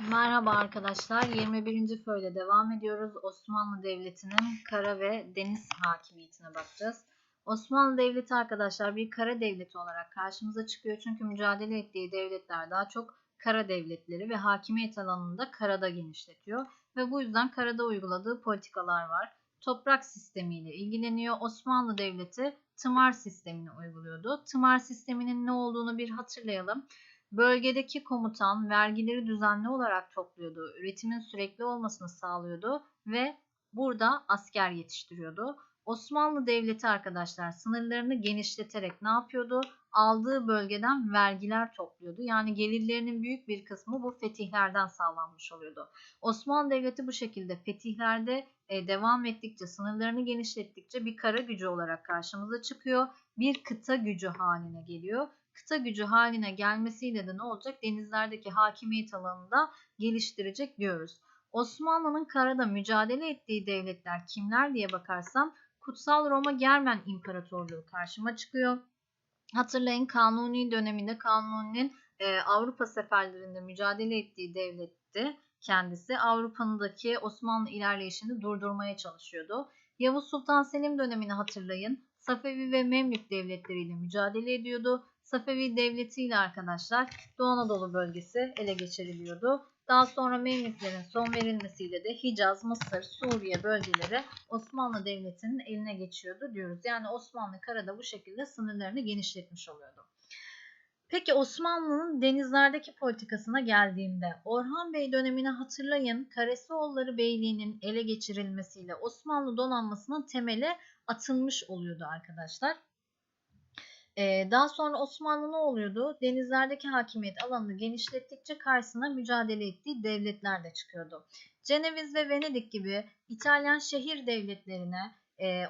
Merhaba arkadaşlar. 21. föyde devam ediyoruz. Osmanlı Devleti'nin kara ve deniz hakimiyetine bakacağız. Osmanlı Devleti arkadaşlar bir kara devleti olarak karşımıza çıkıyor. Çünkü mücadele ettiği devletler daha çok kara devletleri ve hakimiyet alanını da karada genişletiyor. Ve bu yüzden karada uyguladığı politikalar var. Toprak sistemiyle ilgileniyor. Osmanlı Devleti tımar sistemini uyguluyordu. Tımar sisteminin ne olduğunu bir hatırlayalım. Bölgedeki komutan vergileri düzenli olarak topluyordu, üretimin sürekli olmasını sağlıyordu ve burada asker yetiştiriyordu. Osmanlı Devleti arkadaşlar sınırlarını genişleterek ne yapıyordu? Aldığı bölgeden vergiler topluyordu. Yani gelirlerinin büyük bir kısmı bu fetihlerden sağlanmış oluyordu. Osmanlı Devleti bu şekilde fetihlerde e, devam ettikçe, sınırlarını genişlettikçe bir kara gücü olarak karşımıza çıkıyor. Bir kıta gücü haline geliyor kıta gücü haline gelmesiyle de ne olacak? Denizlerdeki hakimiyet alanında geliştirecek diyoruz. Osmanlı'nın karada mücadele ettiği devletler kimler diye bakarsam Kutsal Roma Germen İmparatorluğu karşıma çıkıyor. Hatırlayın Kanuni döneminde Kanuni'nin e, Avrupa seferlerinde mücadele ettiği devletti kendisi. Avrupa'daki Osmanlı ilerleyişini durdurmaya çalışıyordu. Yavuz Sultan Selim dönemini hatırlayın. Safevi ve Memlük devletleriyle mücadele ediyordu. Safevi Devleti ile arkadaşlar Doğu Anadolu bölgesi ele geçiriliyordu. Daha sonra Memlüklerin son verilmesiyle de Hicaz, Mısır, Suriye bölgeleri Osmanlı Devleti'nin eline geçiyordu diyoruz. Yani Osmanlı karada bu şekilde sınırlarını genişletmiş oluyordu. Peki Osmanlı'nın denizlerdeki politikasına geldiğimde Orhan Bey dönemini hatırlayın. Karesioğulları Beyliği'nin ele geçirilmesiyle Osmanlı donanmasının temeli atılmış oluyordu arkadaşlar. Daha sonra Osmanlı ne oluyordu? Denizlerdeki hakimiyet alanını genişlettikçe karşısına mücadele ettiği devletler de çıkıyordu. Ceneviz ve Venedik gibi İtalyan şehir devletlerine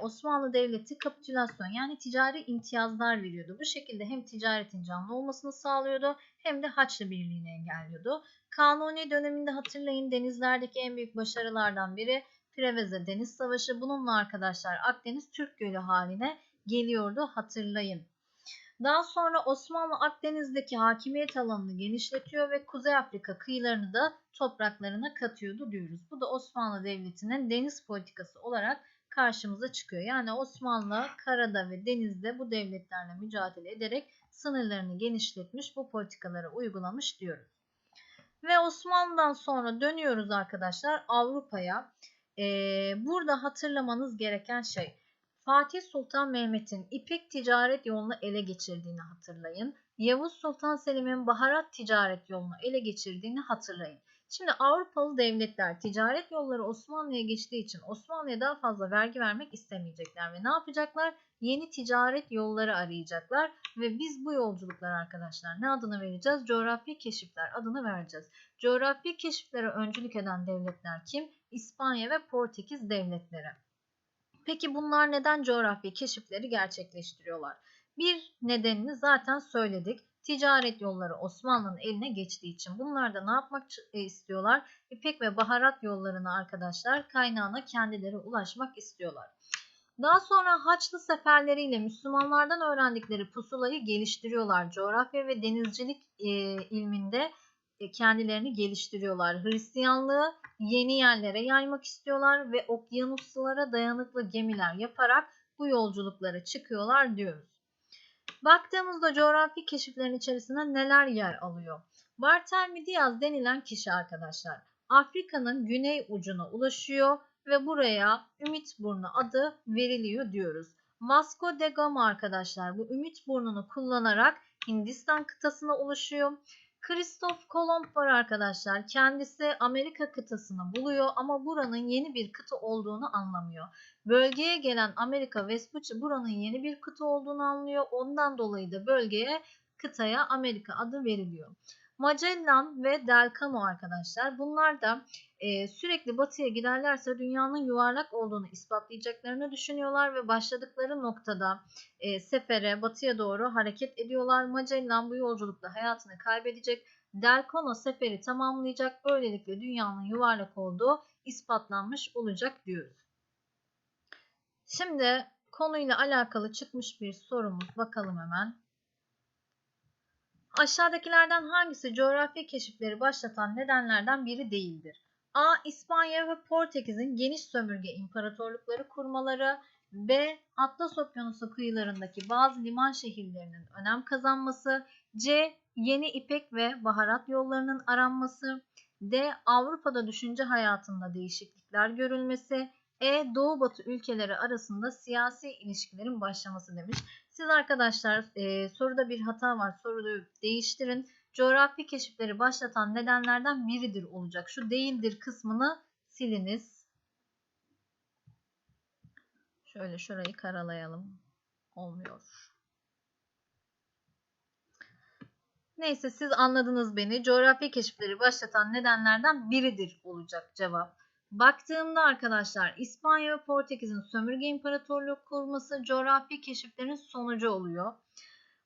Osmanlı Devleti kapitülasyon yani ticari imtiyazlar veriyordu. Bu şekilde hem ticaretin canlı olmasını sağlıyordu hem de Haçlı Birliği'ni engelliyordu. Kanuni döneminde hatırlayın denizlerdeki en büyük başarılardan biri Preveze Deniz Savaşı. Bununla arkadaşlar Akdeniz Türk Gölü haline geliyordu hatırlayın. Daha sonra Osmanlı Akdeniz'deki hakimiyet alanını genişletiyor ve Kuzey Afrika kıyılarını da topraklarına katıyordu diyoruz. Bu da Osmanlı Devleti'nin deniz politikası olarak karşımıza çıkıyor. Yani Osmanlı karada ve denizde bu devletlerle mücadele ederek sınırlarını genişletmiş, bu politikaları uygulamış diyoruz. Ve Osmanlı'dan sonra dönüyoruz arkadaşlar Avrupa'ya. Ee, burada hatırlamanız gereken şey Fatih Sultan Mehmet'in İpek ticaret yolunu ele geçirdiğini hatırlayın. Yavuz Sultan Selim'in baharat ticaret yolunu ele geçirdiğini hatırlayın. Şimdi Avrupalı devletler ticaret yolları Osmanlı'ya geçtiği için Osmanlı'ya daha fazla vergi vermek istemeyecekler ve ne yapacaklar? Yeni ticaret yolları arayacaklar ve biz bu yolculuklar arkadaşlar ne adını vereceğiz? Coğrafi keşifler adını vereceğiz. Coğrafi keşiflere öncülük eden devletler kim? İspanya ve Portekiz devletleri. Peki bunlar neden coğrafi keşifleri gerçekleştiriyorlar? Bir nedenini zaten söyledik. Ticaret yolları Osmanlı'nın eline geçtiği için. Bunlar da ne yapmak e, istiyorlar? İpek ve baharat yollarını arkadaşlar kaynağına kendileri ulaşmak istiyorlar. Daha sonra Haçlı seferleriyle Müslümanlardan öğrendikleri pusulayı geliştiriyorlar. Coğrafya ve denizcilik e, ilminde kendilerini geliştiriyorlar. Hristiyanlığı yeni yerlere yaymak istiyorlar ve okyanuslara dayanıklı gemiler yaparak bu yolculuklara çıkıyorlar diyoruz. Baktığımızda coğrafi keşiflerin içerisinde neler yer alıyor? Barthelmy Diaz denilen kişi arkadaşlar Afrika'nın güney ucuna ulaşıyor ve buraya Ümit Burnu adı veriliyor diyoruz. Vasco da Gama arkadaşlar bu Ümit Burnu'nu kullanarak Hindistan kıtasına ulaşıyor. Kristof Kolomb var arkadaşlar. Kendisi Amerika kıtasını buluyor ama buranın yeni bir kıta olduğunu anlamıyor. Bölgeye gelen Amerika Vespucci buranın yeni bir kıta olduğunu anlıyor. Ondan dolayı da bölgeye kıtaya Amerika adı veriliyor. Magellan ve Delcano arkadaşlar. Bunlar da e, sürekli batıya giderlerse dünyanın yuvarlak olduğunu ispatlayacaklarını düşünüyorlar ve başladıkları noktada e, sefere batıya doğru hareket ediyorlar. Magellan bu yolculukta hayatını kaybedecek. Delcano seferi tamamlayacak. Böylelikle dünyanın yuvarlak olduğu ispatlanmış olacak diyoruz. Şimdi konuyla alakalı çıkmış bir sorumuz. Bakalım hemen. Aşağıdakilerden hangisi coğrafi keşifleri başlatan nedenlerden biri değildir? A. İspanya ve Portekiz'in geniş sömürge imparatorlukları kurmaları. B. Atlas Okyanusu kıyılarındaki bazı liman şehirlerinin önem kazanması. C. Yeni ipek ve baharat yollarının aranması. D. Avrupa'da düşünce hayatında değişiklikler görülmesi. E. Doğu Batı ülkeleri arasında siyasi ilişkilerin başlaması demiş. Siz arkadaşlar e, soruda bir hata var. Soruyu değiştirin. Coğrafi keşifleri başlatan nedenlerden biridir olacak. Şu değildir kısmını siliniz. Şöyle şurayı karalayalım. Olmuyor. Neyse siz anladınız beni. Coğrafi keşifleri başlatan nedenlerden biridir olacak cevap. Baktığımda arkadaşlar İspanya ve Portekiz'in sömürge imparatorluğu kurması coğrafi keşiflerin sonucu oluyor.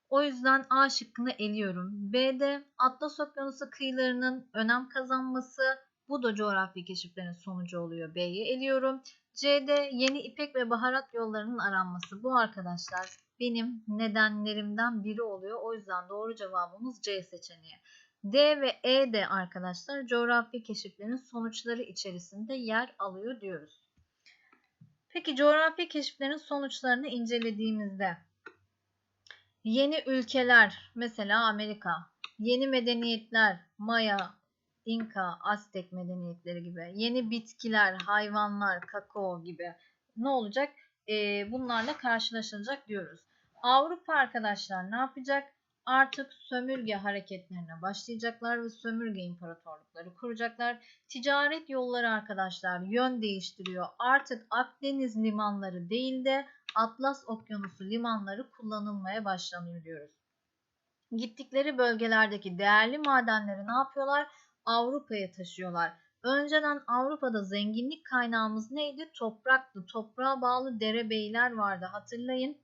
O yüzden A şıkkını eliyorum. B'de Atlas Okyanusu kıyılarının önem kazanması bu da coğrafi keşiflerin sonucu oluyor. B'yi eliyorum. C'de yeni ipek ve baharat yollarının aranması. Bu arkadaşlar benim nedenlerimden biri oluyor. O yüzden doğru cevabımız C seçeneği. D ve E de arkadaşlar coğrafi keşiflerin sonuçları içerisinde yer alıyor diyoruz. Peki coğrafi keşiflerin sonuçlarını incelediğimizde yeni ülkeler mesela Amerika, yeni medeniyetler Maya, İnka, Aztek medeniyetleri gibi, yeni bitkiler, hayvanlar, kakao gibi ne olacak? Ee, bunlarla karşılaşılacak diyoruz. Avrupa arkadaşlar ne yapacak? Artık sömürge hareketlerine başlayacaklar ve sömürge imparatorlukları kuracaklar. Ticaret yolları arkadaşlar yön değiştiriyor. Artık Akdeniz limanları değil de Atlas Okyanusu limanları kullanılmaya başlanıyor diyoruz. Gittikleri bölgelerdeki değerli madenleri ne yapıyorlar? Avrupa'ya taşıyorlar. Önceden Avrupa'da zenginlik kaynağımız neydi? Topraktı. Toprağa bağlı derebeyler vardı. Hatırlayın.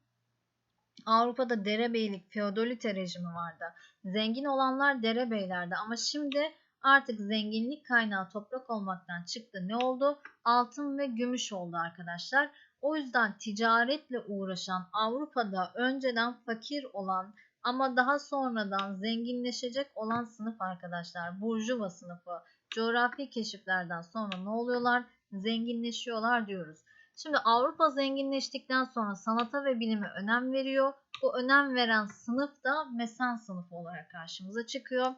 Avrupa'da derebeylik, feodalite rejimi vardı. Zengin olanlar derebeylerdi ama şimdi artık zenginlik kaynağı toprak olmaktan çıktı. Ne oldu? Altın ve gümüş oldu arkadaşlar. O yüzden ticaretle uğraşan Avrupa'da önceden fakir olan ama daha sonradan zenginleşecek olan sınıf arkadaşlar. Burjuva sınıfı. Coğrafi keşiflerden sonra ne oluyorlar? Zenginleşiyorlar diyoruz. Şimdi Avrupa zenginleştikten sonra sanata ve bilime önem veriyor. Bu önem veren sınıf da mesen sınıfı olarak karşımıza çıkıyor.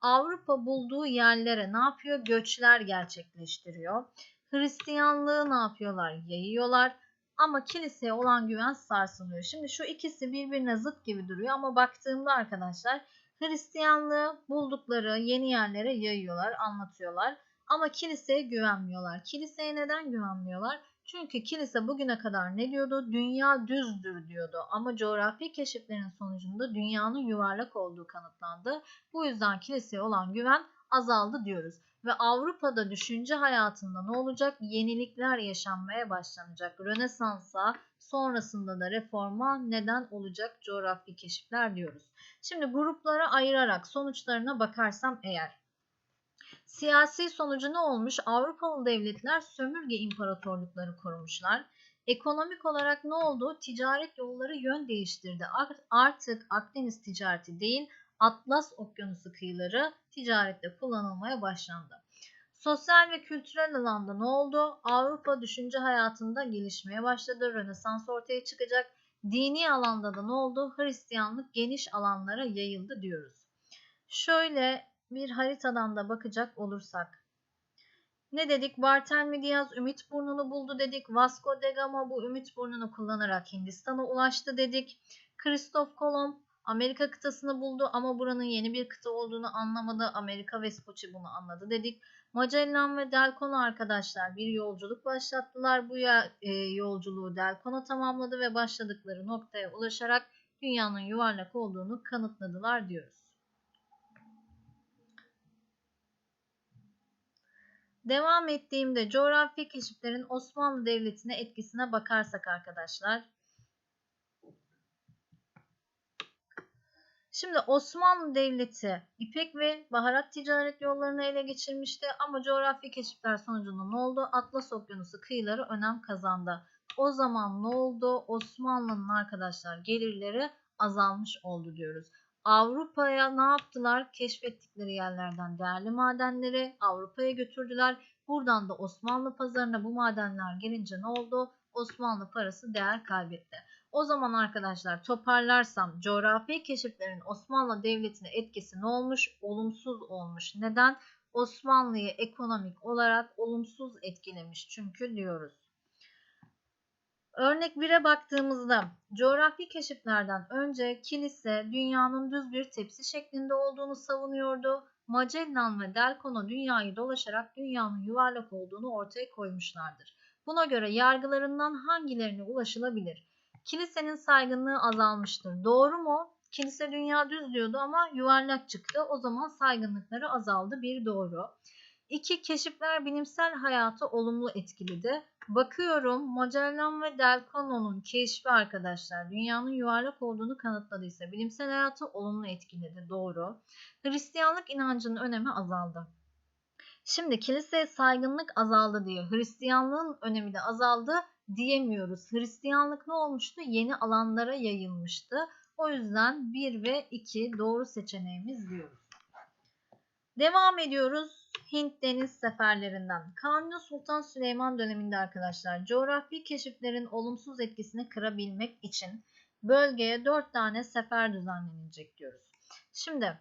Avrupa bulduğu yerlere ne yapıyor? Göçler gerçekleştiriyor. Hristiyanlığı ne yapıyorlar? Yayıyorlar. Ama kiliseye olan güven sarsılıyor. Şimdi şu ikisi birbirine zıt gibi duruyor ama baktığımda arkadaşlar Hristiyanlığı buldukları yeni yerlere yayıyorlar, anlatıyorlar. Ama kiliseye güvenmiyorlar. Kiliseye neden güvenmiyorlar? Çünkü kilise bugüne kadar ne diyordu? Dünya düzdür diyordu. Ama coğrafi keşiflerin sonucunda dünyanın yuvarlak olduğu kanıtlandı. Bu yüzden kiliseye olan güven azaldı diyoruz. Ve Avrupa'da düşünce hayatında ne olacak? Yenilikler yaşanmaya başlanacak. Rönesans'a sonrasında da reforma neden olacak coğrafi keşifler diyoruz. Şimdi gruplara ayırarak sonuçlarına bakarsam eğer Siyasi sonucu ne olmuş? Avrupalı devletler sömürge imparatorlukları kurmuşlar. Ekonomik olarak ne oldu? Ticaret yolları yön değiştirdi. Artık Akdeniz ticareti değil, Atlas Okyanusu kıyıları ticarette kullanılmaya başlandı. Sosyal ve kültürel alanda ne oldu? Avrupa düşünce hayatında gelişmeye başladı. Rönesans ortaya çıkacak. Dini alanda da ne oldu? Hristiyanlık geniş alanlara yayıldı diyoruz. Şöyle bir haritadan da bakacak olursak. Ne dedik? Bartelmi Diaz Ümit Burnu'nu buldu dedik. Vasco da Gama bu Ümit Burnu'nu kullanarak Hindistan'a ulaştı dedik. Kristof Kolomb Amerika kıtasını buldu ama buranın yeni bir kıta olduğunu anlamadı. Amerika Vespucci bunu anladı dedik. Magellan ve Delcono arkadaşlar bir yolculuk başlattılar. Bu e, yolculuğu Delcono tamamladı ve başladıkları noktaya ulaşarak dünyanın yuvarlak olduğunu kanıtladılar diyoruz. Devam ettiğimde coğrafi keşiflerin Osmanlı Devleti'ne etkisine bakarsak arkadaşlar. Şimdi Osmanlı Devleti İpek ve baharat ticaret yollarını ele geçirmişti ama coğrafi keşifler sonucunda ne oldu? Atlas Okyanusu kıyıları önem kazandı. O zaman ne oldu? Osmanlı'nın arkadaşlar gelirleri azalmış oldu diyoruz. Avrupa'ya ne yaptılar? Keşfettikleri yerlerden değerli madenleri Avrupa'ya götürdüler. Buradan da Osmanlı pazarına bu madenler gelince ne oldu? Osmanlı parası değer kaybetti. O zaman arkadaşlar toparlarsam coğrafi keşiflerin Osmanlı Devleti'ne etkisi ne olmuş? Olumsuz olmuş. Neden? Osmanlı'yı ekonomik olarak olumsuz etkilemiş çünkü diyoruz. Örnek 1'e baktığımızda coğrafi keşiflerden önce kilise dünyanın düz bir tepsi şeklinde olduğunu savunuyordu. Magellan ve Delcono dünyayı dolaşarak dünyanın yuvarlak olduğunu ortaya koymuşlardır. Buna göre yargılarından hangilerine ulaşılabilir? Kilisenin saygınlığı azalmıştır. Doğru mu? Kilise dünya düz diyordu ama yuvarlak çıktı. O zaman saygınlıkları azaldı. Bir doğru. İki, keşifler bilimsel hayatı olumlu etkiledi. Bakıyorum Magellan ve Delcono'nun keşfi arkadaşlar dünyanın yuvarlak olduğunu kanıtladıysa bilimsel hayatı olumlu etkiledi. Doğru. Hristiyanlık inancının önemi azaldı. Şimdi kiliseye saygınlık azaldı diye Hristiyanlığın önemi de azaldı diyemiyoruz. Hristiyanlık ne olmuştu? Yeni alanlara yayılmıştı. O yüzden 1 ve 2 doğru seçeneğimiz diyoruz. Devam ediyoruz. Hint deniz seferlerinden. Kanuni Sultan Süleyman döneminde arkadaşlar coğrafi keşiflerin olumsuz etkisini kırabilmek için bölgeye 4 tane sefer düzenlenecek diyoruz. Şimdi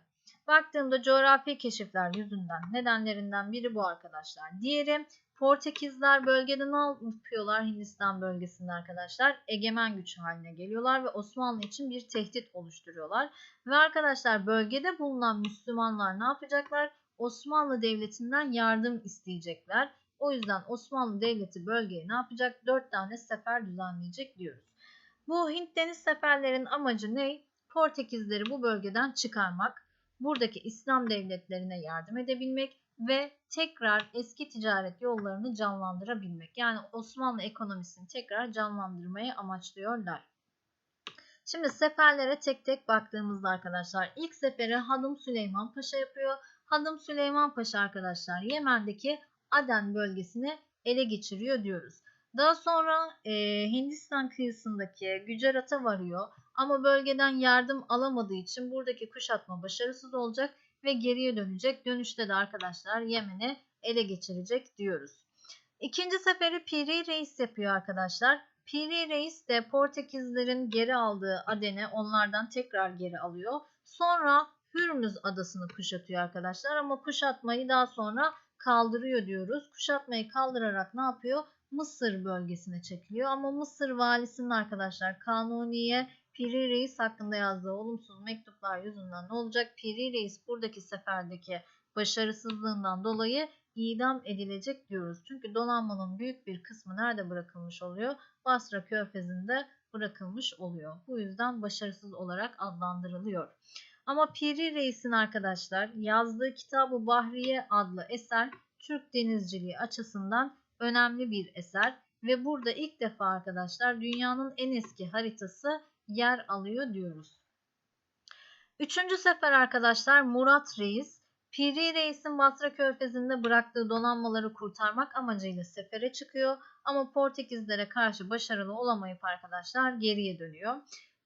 baktığımda coğrafi keşifler yüzünden nedenlerinden biri bu arkadaşlar. Diğeri Portekizler bölgede ne yapıyorlar Hindistan bölgesinde arkadaşlar? Egemen güç haline geliyorlar ve Osmanlı için bir tehdit oluşturuyorlar. Ve arkadaşlar bölgede bulunan Müslümanlar ne yapacaklar? Osmanlı Devleti'nden yardım isteyecekler. O yüzden Osmanlı Devleti bölgeye ne yapacak? 4 tane sefer düzenleyecek diyoruz. Bu Hint deniz seferlerin amacı ne? Portekizleri bu bölgeden çıkarmak, buradaki İslam devletlerine yardım edebilmek ve tekrar eski ticaret yollarını canlandırabilmek. Yani Osmanlı ekonomisini tekrar canlandırmayı amaçlıyorlar. Şimdi seferlere tek tek baktığımızda arkadaşlar ilk seferi Hanım Süleyman Paşa yapıyor. Hanım Süleyman Paşa arkadaşlar Yemen'deki Aden bölgesini ele geçiriyor diyoruz. Daha sonra e, Hindistan kıyısındaki Gücerat'a varıyor ama bölgeden yardım alamadığı için buradaki kuşatma başarısız olacak ve geriye dönecek. Dönüşte de arkadaşlar Yemen'i ele geçirecek diyoruz. İkinci seferi Piri Reis yapıyor arkadaşlar. Piri Reis de Portekizlerin geri aldığı Aden'i onlardan tekrar geri alıyor. Sonra Hürmüz adasını kuşatıyor arkadaşlar ama kuşatmayı daha sonra kaldırıyor diyoruz. Kuşatmayı kaldırarak ne yapıyor? Mısır bölgesine çekiliyor ama Mısır valisinin arkadaşlar Kanuni'ye Piri Reis hakkında yazdığı olumsuz mektuplar yüzünden ne olacak? Piri Reis buradaki seferdeki başarısızlığından dolayı idam edilecek diyoruz. Çünkü donanmanın büyük bir kısmı nerede bırakılmış oluyor? Basra Körfezi'nde bırakılmış oluyor. Bu yüzden başarısız olarak adlandırılıyor. Ama Piri Reis'in arkadaşlar yazdığı kitabı Bahriye adlı eser Türk denizciliği açısından önemli bir eser ve burada ilk defa arkadaşlar dünyanın en eski haritası yer alıyor diyoruz. Üçüncü sefer arkadaşlar Murat Reis Piri Reis'in Basra Körfezi'nde bıraktığı donanmaları kurtarmak amacıyla sefere çıkıyor ama Portekizlere karşı başarılı olamayıp arkadaşlar geriye dönüyor.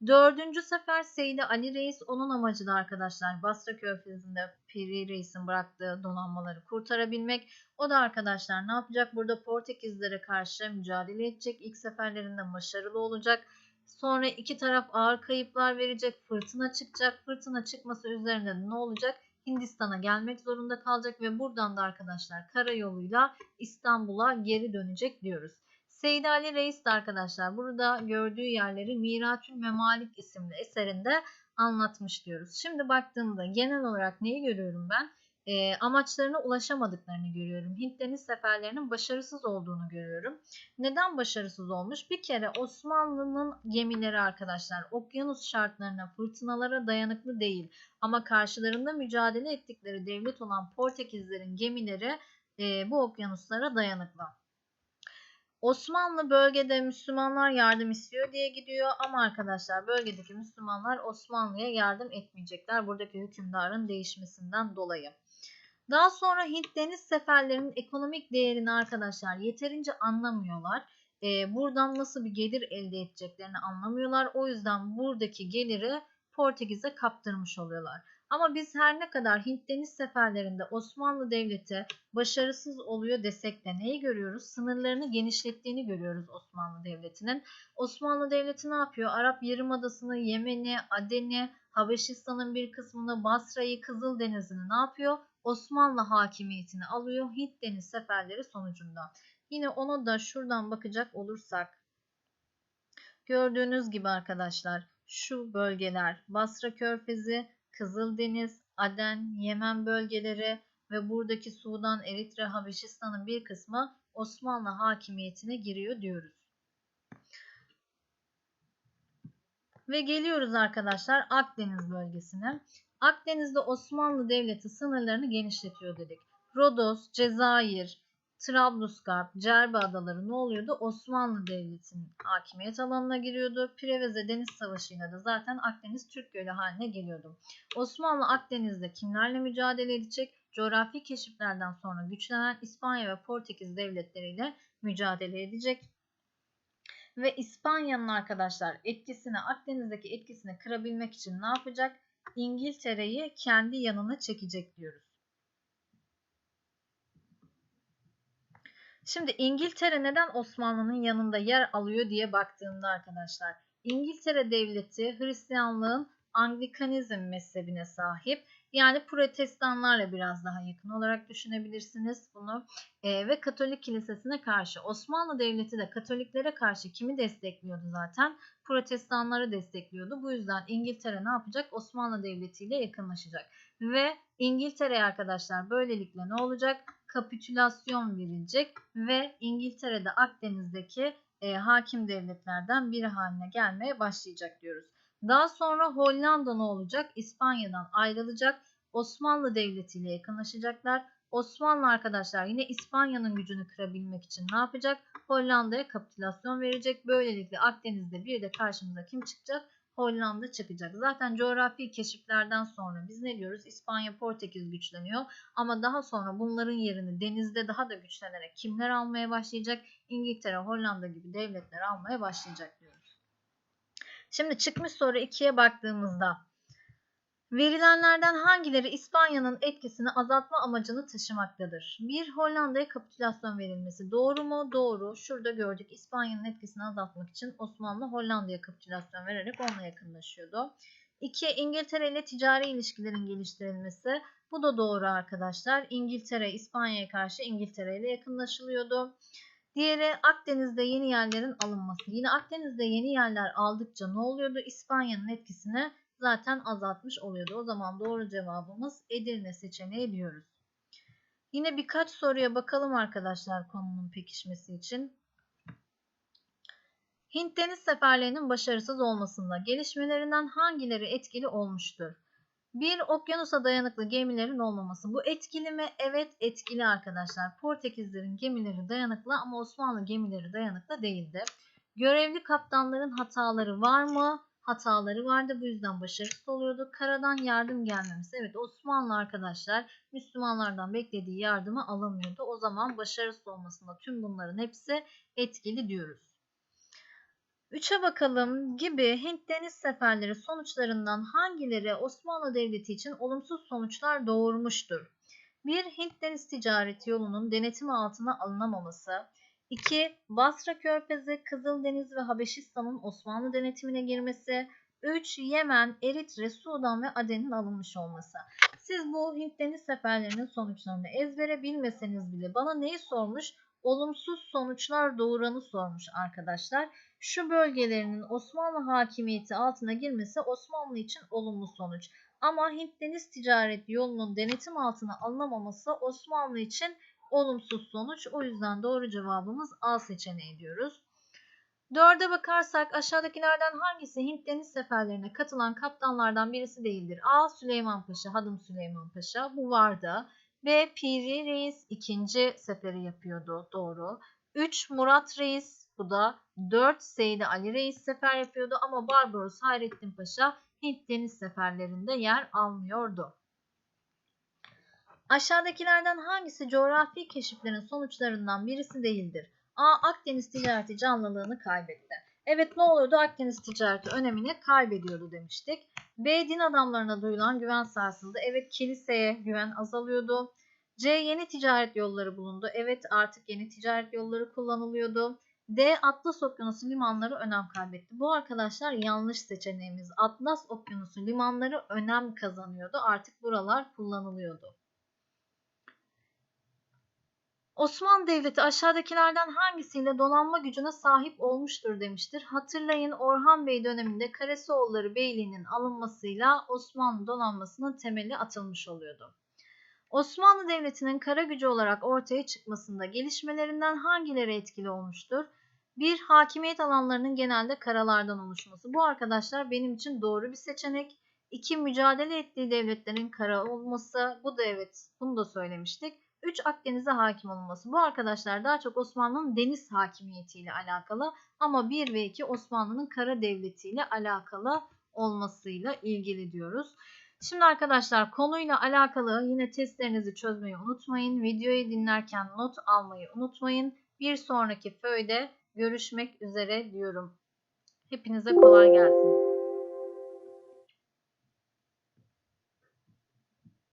Dördüncü sefer Seydi Ali Reis onun amacı da arkadaşlar Basra Körfezi'nde Piri Reis'in bıraktığı donanmaları kurtarabilmek. O da arkadaşlar ne yapacak? Burada Portekizlere karşı mücadele edecek. İlk seferlerinde başarılı olacak. Sonra iki taraf ağır kayıplar verecek. Fırtına çıkacak. Fırtına çıkması üzerinde ne olacak? Hindistan'a gelmek zorunda kalacak ve buradan da arkadaşlar karayoluyla İstanbul'a geri dönecek diyoruz. Seydi Ali Reis de arkadaşlar burada gördüğü yerleri Miratül Memalik isimli eserinde anlatmış diyoruz. Şimdi baktığımda genel olarak neyi görüyorum ben? E, amaçlarına ulaşamadıklarını görüyorum. Hint deniz seferlerinin başarısız olduğunu görüyorum. Neden başarısız olmuş? Bir kere Osmanlı'nın gemileri arkadaşlar okyanus şartlarına, fırtınalara dayanıklı değil. Ama karşılarında mücadele ettikleri devlet olan Portekizlerin gemileri e, bu okyanuslara dayanıklı. Osmanlı bölgede Müslümanlar yardım istiyor diye gidiyor ama arkadaşlar bölgedeki Müslümanlar Osmanlı'ya yardım etmeyecekler buradaki hükümdarın değişmesinden dolayı. Daha sonra Hint deniz seferlerinin ekonomik değerini arkadaşlar yeterince anlamıyorlar. Ee, buradan nasıl bir gelir elde edeceklerini anlamıyorlar. O yüzden buradaki geliri Portekiz'e kaptırmış oluyorlar. Ama biz her ne kadar Hint deniz seferlerinde Osmanlı Devleti başarısız oluyor desek de neyi görüyoruz? Sınırlarını genişlettiğini görüyoruz Osmanlı Devleti'nin. Osmanlı Devleti ne yapıyor? Arap Yarımadası'nı, Yemen'i, Aden'i, Habeşistan'ın bir kısmını, Basra'yı, Kızıldeniz'ini ne yapıyor? Osmanlı hakimiyetini alıyor Hint deniz seferleri sonucunda. Yine ona da şuradan bakacak olursak gördüğünüz gibi arkadaşlar şu bölgeler Basra Körfezi, Kızıldeniz, Aden, Yemen bölgeleri ve buradaki Sudan, Eritre, Habeşistan'ın bir kısmı Osmanlı hakimiyetine giriyor diyoruz. Ve geliyoruz arkadaşlar Akdeniz bölgesine. Akdeniz'de Osmanlı Devleti sınırlarını genişletiyor dedik. Rodos, Cezayir, Trablusgarp, Cerbe adaları ne oluyordu? Osmanlı Devleti'nin hakimiyet alanına giriyordu. Preveze Deniz Savaşı ile de zaten Akdeniz Türk Gölü haline geliyordu. Osmanlı Akdeniz'de kimlerle mücadele edecek? Coğrafi keşiflerden sonra güçlenen İspanya ve Portekiz devletleriyle mücadele edecek. Ve İspanya'nın arkadaşlar etkisini Akdeniz'deki etkisini kırabilmek için ne yapacak? İngiltere'yi kendi yanına çekecek diyoruz. Şimdi İngiltere neden Osmanlı'nın yanında yer alıyor diye baktığımda arkadaşlar. İngiltere devleti Hristiyanlığın Anglikanizm mezhebine sahip. Yani protestanlarla biraz daha yakın olarak düşünebilirsiniz bunu. E, ve Katolik kilisesine karşı. Osmanlı devleti de Katoliklere karşı kimi destekliyordu zaten? Protestanları destekliyordu. Bu yüzden İngiltere ne yapacak? Osmanlı devleti ile yakınlaşacak. Ve İngiltere arkadaşlar böylelikle ne olacak? Kapitülasyon verilecek ve İngiltere'de Akdeniz'deki e, hakim devletlerden biri haline gelmeye başlayacak diyoruz. Daha sonra Hollanda ne olacak? İspanya'dan ayrılacak. Osmanlı Devleti ile yakınlaşacaklar. Osmanlı arkadaşlar yine İspanya'nın gücünü kırabilmek için ne yapacak? Hollanda'ya kapitülasyon verecek. Böylelikle Akdeniz'de bir de karşımıza kim çıkacak? Hollanda çıkacak. Zaten coğrafi keşiflerden sonra biz ne diyoruz? İspanya, Portekiz güçleniyor. Ama daha sonra bunların yerini denizde daha da güçlenerek kimler almaya başlayacak? İngiltere, Hollanda gibi devletler almaya başlayacak diyoruz. Şimdi çıkmış soru 2'ye baktığımızda verilenlerden hangileri İspanya'nın etkisini azaltma amacını taşımaktadır? 1. Hollanda'ya kapitülasyon verilmesi. Doğru mu? Doğru. Şurada gördük İspanya'nın etkisini azaltmak için Osmanlı Hollanda'ya kapitülasyon vererek onunla yakınlaşıyordu. 2. İngiltere ile ticari ilişkilerin geliştirilmesi. Bu da doğru arkadaşlar. İngiltere İspanya'ya karşı İngiltere ile yakınlaşılıyordu. Diğeri Akdeniz'de yeni yerlerin alınması. Yine Akdeniz'de yeni yerler aldıkça ne oluyordu? İspanya'nın etkisini zaten azaltmış oluyordu. O zaman doğru cevabımız Edirne seçeneği diyoruz. Yine birkaç soruya bakalım arkadaşlar konunun pekişmesi için. Hint deniz seferlerinin başarısız olmasında gelişmelerinden hangileri etkili olmuştur? Bir okyanusa dayanıklı gemilerin olmaması. Bu etkili mi? Evet etkili arkadaşlar. Portekizlerin gemileri dayanıklı ama Osmanlı gemileri dayanıklı değildi. Görevli kaptanların hataları var mı? Hataları vardı bu yüzden başarısız oluyordu. Karadan yardım gelmemesi. Evet Osmanlı arkadaşlar Müslümanlardan beklediği yardımı alamıyordu. O zaman başarısız olmasında tüm bunların hepsi etkili diyoruz. 3'e bakalım gibi Hint deniz seferleri sonuçlarından hangileri Osmanlı Devleti için olumsuz sonuçlar doğurmuştur? 1. Hint deniz ticareti yolunun denetimi altına alınamaması. 2. Basra Körfezi, Kızıldeniz ve Habeşistan'ın Osmanlı denetimine girmesi. 3. Yemen, Eritre, Sudan ve Aden'in alınmış olması. Siz bu Hint deniz seferlerinin sonuçlarını ezbere bilmeseniz bile bana neyi sormuş? Olumsuz sonuçlar doğuranı sormuş arkadaşlar şu bölgelerinin Osmanlı hakimiyeti altına girmesi Osmanlı için olumlu sonuç. Ama Hint deniz ticareti yolunun denetim altına alınamaması Osmanlı için olumsuz sonuç. O yüzden doğru cevabımız A seçeneği diyoruz. Dörde bakarsak aşağıdakilerden hangisi Hint deniz seferlerine katılan kaptanlardan birisi değildir? A. Süleyman Paşa, Hadım Süleyman Paşa. Bu vardı. B. Piri Reis ikinci seferi yapıyordu. Doğru. 3. Murat Reis bu da 4 Seydi Ali Reis sefer yapıyordu ama Barbaros Hayrettin Paşa Hint deniz seferlerinde yer almıyordu. Aşağıdakilerden hangisi coğrafi keşiflerin sonuçlarından birisi değildir? A. Akdeniz ticareti canlılığını kaybetti. Evet ne olurdu Akdeniz ticareti önemini kaybediyordu demiştik. B. Din adamlarına duyulan güven sarsıldı. Evet kiliseye güven azalıyordu. C. Yeni ticaret yolları bulundu. Evet artık yeni ticaret yolları kullanılıyordu. D. Atlas Okyanusu limanları önem kaybetti. Bu arkadaşlar yanlış seçeneğimiz. Atlas Okyanusu limanları önem kazanıyordu. Artık buralar kullanılıyordu. Osmanlı Devleti aşağıdakilerden hangisiyle donanma gücüne sahip olmuştur demiştir. Hatırlayın Orhan Bey döneminde Karasoğulları Beyliği'nin alınmasıyla Osmanlı donanmasının temeli atılmış oluyordu. Osmanlı Devleti'nin kara gücü olarak ortaya çıkmasında gelişmelerinden hangileri etkili olmuştur? Bir, hakimiyet alanlarının genelde karalardan oluşması. Bu arkadaşlar benim için doğru bir seçenek. İki, mücadele ettiği devletlerin kara olması. Bu da evet, bunu da söylemiştik. 3 Akdeniz'e hakim olması. Bu arkadaşlar daha çok Osmanlı'nın deniz hakimiyetiyle alakalı ama 1 ve 2 Osmanlı'nın kara devletiyle alakalı olmasıyla ilgili diyoruz. Şimdi arkadaşlar konuyla alakalı yine testlerinizi çözmeyi unutmayın. Videoyu dinlerken not almayı unutmayın. Bir sonraki föyde görüşmek üzere diyorum. Hepinize kolay gelsin.